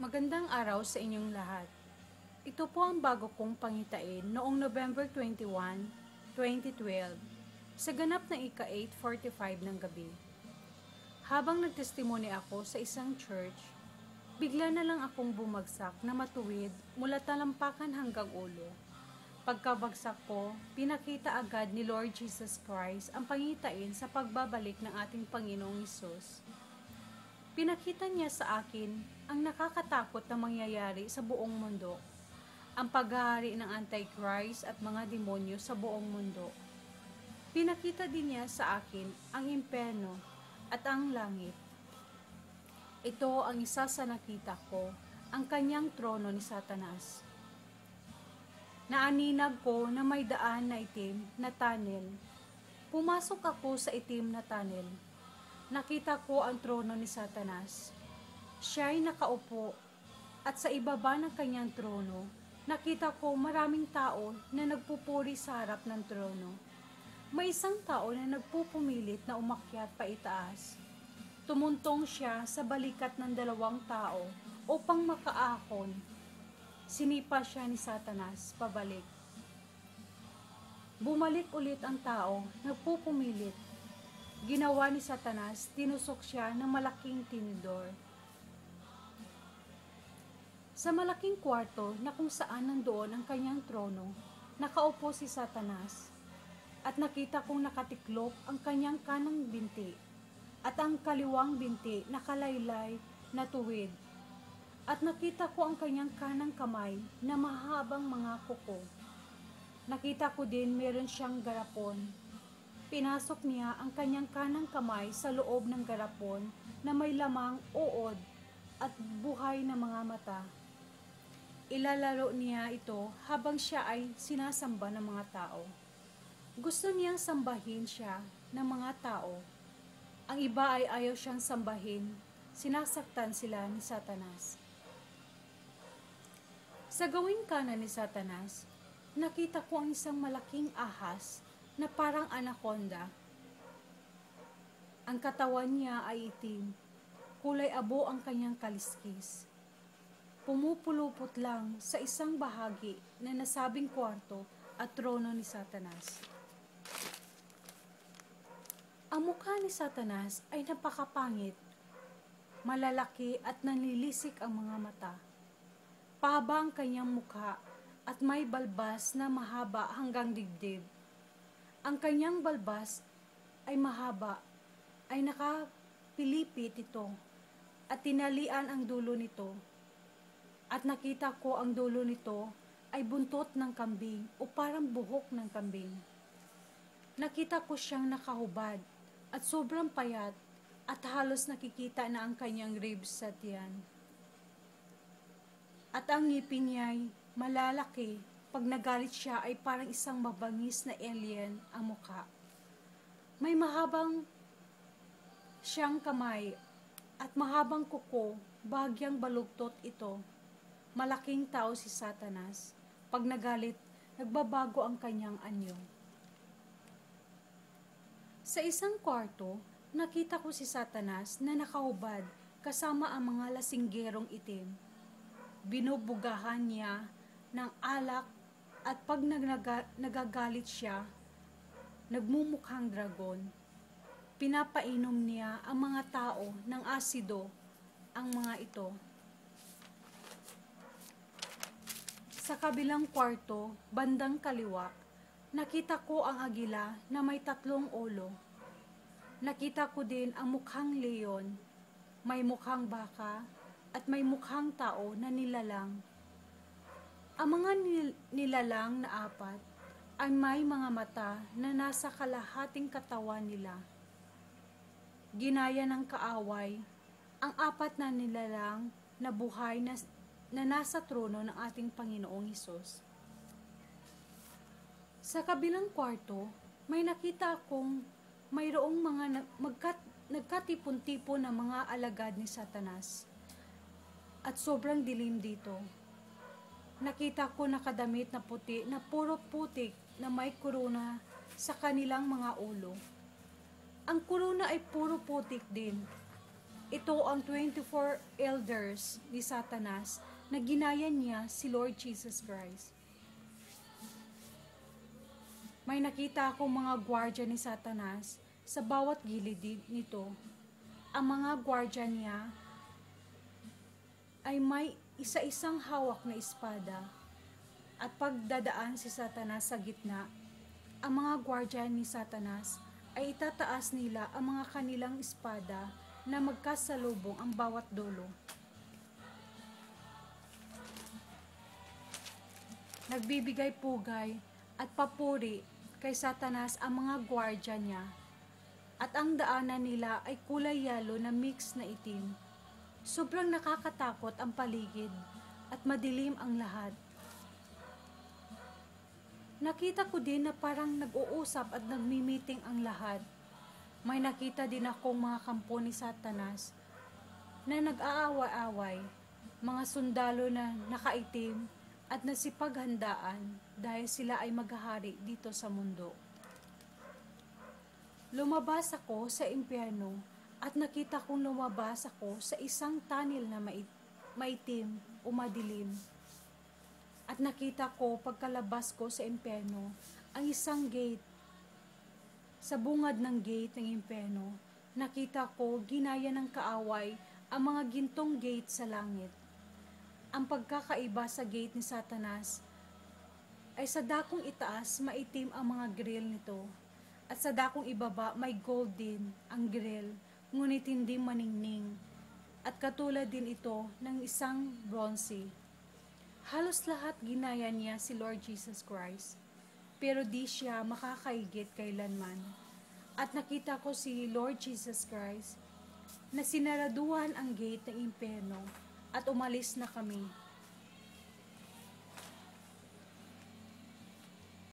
Magandang araw sa inyong lahat. Ito po ang bago kong pangitain noong November 21, 2012, sa ganap ng ika-8.45 ng gabi. Habang nagtestimony ako sa isang church, bigla na lang akong bumagsak na matuwid mula talampakan hanggang ulo. Pagkabagsak ko, pinakita agad ni Lord Jesus Christ ang pangitain sa pagbabalik ng ating Panginoong Isus. Pinakita niya sa akin ang nakakatakot na mangyayari sa buong mundo, ang paghahari ng Antichrist at mga demonyo sa buong mundo. Pinakita din niya sa akin ang imperno at ang langit. Ito ang isa sa nakita ko, ang kanyang trono ni Satanas. Naaninag ko na may daan na itim na tunnel. Pumasok ako sa itim na tunnel nakita ko ang trono ni Satanas. Siya ay nakaupo at sa ibaba ng kanyang trono, nakita ko maraming tao na nagpupuri sa harap ng trono. May isang tao na nagpupumilit na umakyat pa itaas. Tumuntong siya sa balikat ng dalawang tao upang makaahon. Sinipa siya ni Satanas pabalik. Bumalik ulit ang tao, nagpupumilit ginawa ni Satanas, tinusok siya ng malaking tinidor. Sa malaking kwarto na kung saan nandoon ang kanyang trono, nakaupo si Satanas at nakita kong nakatiklop ang kanyang kanang binti at ang kaliwang binti nakalaylay na tuwid at nakita ko ang kanyang kanang kamay na mahabang mga kuko. Nakita ko din meron siyang garapon Pinasok niya ang kanyang kanang kamay sa loob ng garapon na may lamang uod at buhay na mga mata. Ilalaro niya ito habang siya ay sinasamba ng mga tao. Gusto niyang sambahin siya ng mga tao. Ang iba ay ayaw siyang sambahin, sinasaktan sila ni Satanas. Sa gawing kanan ni Satanas, nakita ko ang isang malaking ahas na parang anaconda. Ang katawan niya ay itim, kulay abo ang kanyang kaliskis. Pumupulupot lang sa isang bahagi na nasabing kwarto at trono ni Satanas. Ang mukha ni Satanas ay napakapangit, malalaki at nanilisik ang mga mata. Pahaba ang kanyang mukha at may balbas na mahaba hanggang dibdib ang kanyang balbas ay mahaba, ay nakapilipit ito, at tinalian ang dulo nito. At nakita ko ang dulo nito ay buntot ng kambing o parang buhok ng kambing. Nakita ko siyang nakahubad at sobrang payat at halos nakikita na ang kanyang ribs sa tiyan. At ang ngipin niya ay malalaki pag nagalit siya ay parang isang mabangis na alien ang mukha. May mahabang siyang kamay at mahabang kuko, bagyang balugtot ito. Malaking tao si Satanas. Pag nagalit, nagbabago ang kanyang anyo. Sa isang kwarto, nakita ko si Satanas na nakahubad kasama ang mga lasinggerong itim. Binubugahan niya ng alak at pag nagnaga, nagagalit siya, nagmumukhang dragon, pinapainom niya ang mga tao ng asido ang mga ito. Sa kabilang kwarto, bandang kaliwa, nakita ko ang agila na may tatlong ulo. Nakita ko din ang mukhang leon, may mukhang baka, at may mukhang tao na nilalang ang mga nilalang na apat ay may mga mata na nasa kalahating katawan nila. Ginaya ng kaaway ang apat na nilalang na buhay na, na nasa trono ng ating Panginoong Hesus. Sa kabilang kwarto, may nakita akong mayroong mga magkat, nagkatipon-tipon na mga alagad ni Satanas. At sobrang dilim dito nakita ko nakadamit na puti na puro putik na may kuruna sa kanilang mga ulo. Ang kuruna ay puro putik din. Ito ang 24 elders ni Satanas na ginaya niya si Lord Jesus Christ. May nakita akong mga gwardya ni Satanas sa bawat gilid nito. Ang mga gwardya niya ay may isa-isang hawak na espada at pagdadaan si Satanas sa gitna, ang mga gwardya ni Satanas ay itataas nila ang mga kanilang espada na magkasalubong ang bawat dulo. Nagbibigay pugay at papuri kay Satanas ang mga gwardya niya at ang daanan nila ay kulay yalo na mix na itim. Sobrang nakakatakot ang paligid at madilim ang lahat. Nakita ko din na parang nag-uusap at nagmi-meeting ang lahat. May nakita din akong mga kampo ni Satanas na nag-aaway-away, mga sundalo na nakaitim at nasipaghandaan dahil sila ay maghahari dito sa mundo. Lumabas ako sa impyerno at nakita kong lumabas ako sa isang tunnel na mait- maitim o madilim. At nakita ko pagkalabas ko sa impyerno ang isang gate. Sa bungad ng gate ng impyerno, nakita ko ginaya ng kaaway ang mga gintong gate sa langit. Ang pagkakaiba sa gate ni Satanas ay sa dakong itaas maitim ang mga grill nito at sa dakong ibaba may gold din ang grill ngunit hindi maningning at katulad din ito ng isang bronze. Halos lahat ginaya niya si Lord Jesus Christ pero di siya makakaigit kailanman. At nakita ko si Lord Jesus Christ na sinaraduhan ang gate ng impyerno at umalis na kami.